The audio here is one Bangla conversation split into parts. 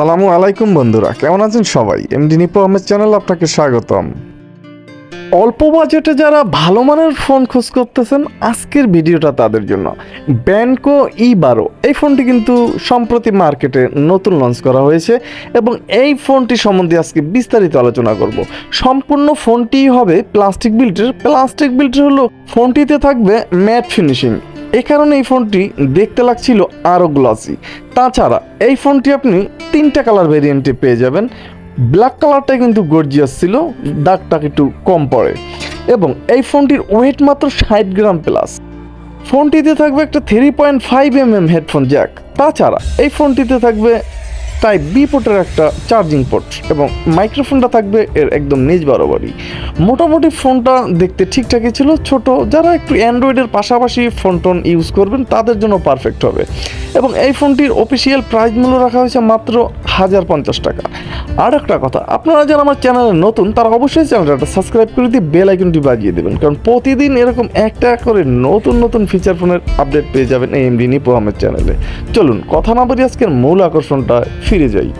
আসসালামু আলাইকুম বন্ধুরা, কেমন আছেন সবাই? এমডি নিপো আহমেদ চ্যানেল আপনাকে স্বাগতম। অল্প বাজেটে যারা ভালো মানের ফোন খোঁজ করতেছেন, আজকের ভিডিওটা তাদের জন্য। ব্যানকো ই বারো এই ফোনটি কিন্তু সম্প্রতি মার্কেটে নতুন লঞ্চ করা হয়েছে এবং এই ফোনটি সম্বন্ধে আজকে বিস্তারিত আলোচনা করব। সম্পূর্ণ ফোনটি হবে প্লাস্টিক বিল্টের প্লাস্টিক বিল্টের হলো ফোনটিতে থাকবে ম্যাট ফিনিশিং এই কারণে এই ফোনটি দেখতে লাগছিল আরও গ্লসি তাছাড়া এই ফোনটি আপনি তিনটা কালার ভেরিয়েন্টে পেয়ে যাবেন। ব্ল্যাক কালারটা কিন্তু গর্জিয়াস ছিল দাগটা একটু কম পড়ে। এবং এই ফোনটির ওয়েট মাত্র ষাট গ্রাম প্লাস ফোনটিতে থাকবে একটা three point five M M headphone jack তাছাড়া এই ফোনটিতে থাকবে টাইপ বি পোর্টের একটা চার্জিং পোর্ট এবং মাইক্রোফোনটা থাকবে এর একদম নিজ বরাবরই। মোটামুটি ফোনটা দেখতে ঠিকঠাকই ছিল, ছোট। যারা একটু অ্যান্ড্রয়েডের পাশাপাশি ফোন টোন ইউজ করবেন, তাদের জন্য পারফেক্ট হবে। এবং এই ফোনটির অফিসিয়াল প্রাইস মূল্য রাখা হয়েছে মাত্র হাজার পঞ্চাশ টাকা। আর একটা কথা, আপনারা যারা আমার চ্যানেলে নতুন, তারা অবশ্যই চ্যানেলটা সাবস্ক্রাইব করে দিয়ে বেল আইকনটি বাজিয়ে দেবেন। কারণ প্রতিদিন এরকম একটা করে নতুন নতুন ফিচার ফোনের আপডেট পেয়ে যাবেন এই এমডি নিপো আহমেদ চ্যানেলে চলুন, কথা না বলি আজকের মূল আকর্ষণটা, ফিরে যাই।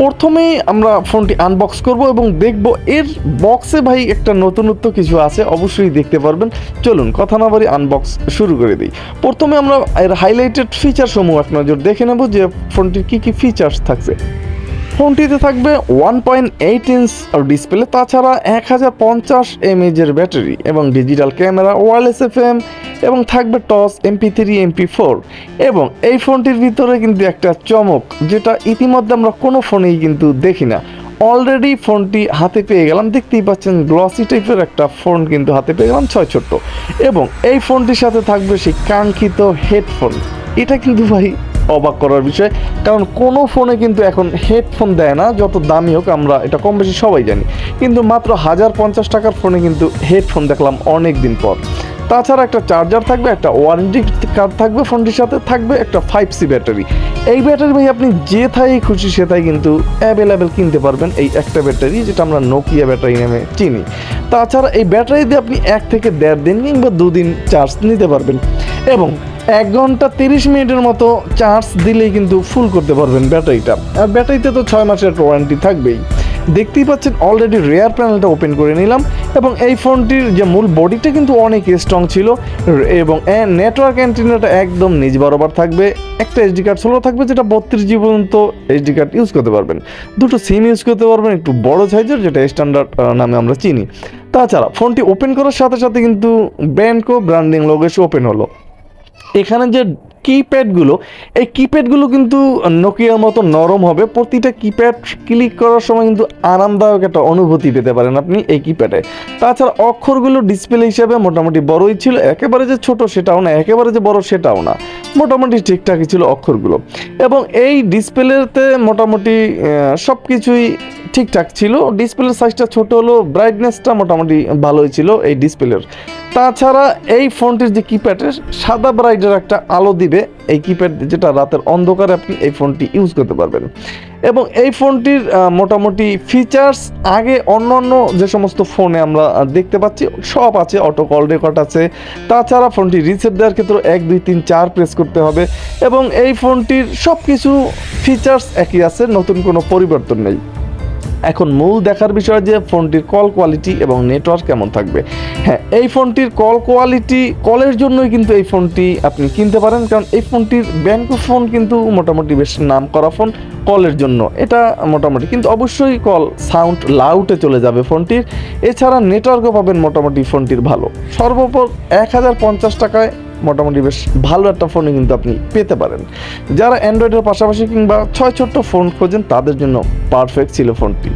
প্রথমেই আমরা ফোনটি আনবক্স করব এবং দেখব এর বক্সে ভাই একটা নতুনত্ব কিছু আছে, অবশ্যই দেখতে পারবেন। চলুন, কথা না বাড়ি আনবক্স শুরু করে দিই। প্রথমে আমরা এর হাইলাইটেড ফিচার সমূহ এক নজর দেখে নেব যে ফোনটির কী কী ফিচার্স থাকছে। ফোনটিতে থাকবে one point eight inch display তাছাড়া এক হাজার পঞ্চাশ এমএজের ব্যাটারি এবং digital camera wireless F M এবং থাকবে টস এমপি থ্রি এমপি ফোর এবং এই ফোনটির ভিতরে কিন্তু একটা চমক, যেটা ইতিমধ্যে আমরা কোনো ফোনেই কিন্তু দেখি না। অলরেডি ফোনটি হাতে পেয়ে গেলাম, দেখতেই পাচ্ছেন গ্লসি টাইপের একটা ফোন কিন্তু হাতে পেয়ে গেলাম, ছয় ছোট্ট। এবং এই ফোনটির সাথে থাকবে সেই কাঙ্ক্ষিত হেডফোন। এটা কিন্তু ভাই অবাক করার বিষয়, কারণ কোনো ফোনে কিন্তু এখন হেডফোন দেয় না, যত দামি হোক আমরা এটা কম বেশি সবাই জানি। কিন্তু মাত্র হাজার পঞ্চাশ টাকার ফোনে কিন্তু হেডফোন দেখলাম অনেক দিন পর। তাছাড়া একটা চার্জার থাকবে, একটা ওয়ারেন্টি কার্ড থাকবে ফোনটির সাথে থাকবে একটা ফাইভ সি ব্যাটারি এই ব্যাটারি ভাই আপনি যে থাই খুশি সেটাই কিন্তু অ্যাভেলেবেল কিনতে পারবেন এই একটা ব্যাটারি যেটা আমরা নোকিয়া ব্যাটারি নামে চিনি। তাছাড়া এই ব্যাটারি দিয়ে আপনি এক থেকে দেড় দিন কিংবা দুদিন চার্জ নিতে পারবেন। এবং এক ঘণ্টা তিরিশ মিনিটের মতো চার্জ দিলেই কিন্তু ফুল করতে পারবেন ব্যাটারিটা আর ব্যাটারিতে তো ছয় মাসের ওয়ারেন্টি থাকবেই। দেখতেই পাচ্ছেন অলরেডি রেয়ার প্যানেলটা ওপেন করে নিলাম এবং এই ফোনটির যে মূল বডিটা কিন্তু অনেক স্ট্রং ছিল এবং নেটওয়ার্ক অ্যান্টিনাটা একদম নিজ বরাবর থাকবে। একটা এসডি কার্ড সোলো থাকবে যেটা বত্রিশ জি পর্যন্ত এসডি কার্ড ইউজ করতে পারবেন। দুটো সিম ইউজ করতে পারবেন, একটু বড় সাইজের যেটা স্ট্যান্ডার্ড নামে আমরা চিনি। তাছাড়া ফোনটি ওপেন করার সাথে সাথে কিন্তু ব্যান্ডকো ব্র্যান্ডিং লোগো এসে ওপেন হলো। এখানে যে কিপ্যাডগুলো এই কিপ্যাডগুলো কিন্তু নোকিয়ার মতো নরম হবে। প্রতিটা কিপ্যাড ক্লিক করার সময় কিন্তু আরামদায়ক একটা অনুভূতি পেতে পারেন আপনি এই কিপ্যাডে তাছাড়া অক্ষরগুলো ডিসপ্লে হিসাবে মোটামুটি বড়ই ছিল। একেবারে যে ছোট সেটাও না, একেবারে যে বড় সেটাও না। মোটামুটি ঠিকঠাকই ছিল অক্ষরগুলো। এবং এই ডিসপ্লেতে মোটামুটি সব কিছুই ঠিকঠাক ছিল। ডিসপ্লের সাইজটা ছোট হলো ব্রাইটনেসটা মোটামুটি ভালোই ছিল এই ডিসপ্লের। তাছাড়া এই ফোনটির যে কিপ্যাডের সাদা ব্রাইটের একটা আলো দিবে এই কিপ্যাড যেটা রাতের অন্ধকারে আপনি এই ফোনটি ইউজ করতে পারবেন। এবং এই ফোনটির মোটামুটি ফিচার্স আগে অন্য অন্য যে সমস্ত ফোনে আমরা দেখতে পাচ্ছি, সব আছে অটো কল রেকর্ড আছে। তাছাড়া ফোনটি রিসেট দেওয়ার ক্ষেত্রে এক, দুই, তিন, চার প্রেস করতে হবে। এবং এই ফোনটির সব কিছু ফিচার্স একই আছে, নতুন কোনো পরিবর্তন নেই। এখন মূল দেখার বিষয় যে ফোনটির কল কোয়ালিটি এবং নেটওয়ার্ক কেমন থাকবে। হ্যাঁ এই ফোনটির কল কোয়ালিটি কলের জন্যই কিন্তু এই ফোনটি আপনি কিনতে পারেন, কারণ এই ফোনটির ব্যাংক ফোন কিন্তু মোটামুটি বেশ নাম করা ফোন কলের জন্য। এটা মোটামুটি, কিন্তু অবশ্যই কল সাউন্ড লাউটে চলে যাবে ফোনটির। এছাড়া নেটওয়ার্কও পাবেন মোটামুটি ফোনটির ভালো। সর্বোপর এক হাজার পঞ্চাশ টাকায় মোটামুটি বেশ ভালো একটা ফোনে কিন্তু আপনি পেতে পারেন। যারা অ্যান্ড্রয়েডের পাশাপাশি কিংবা ছয় ছোট্ট ফোন খোঁজেন, তাদের জন্য পারফেক্ট ছিল ফোনটি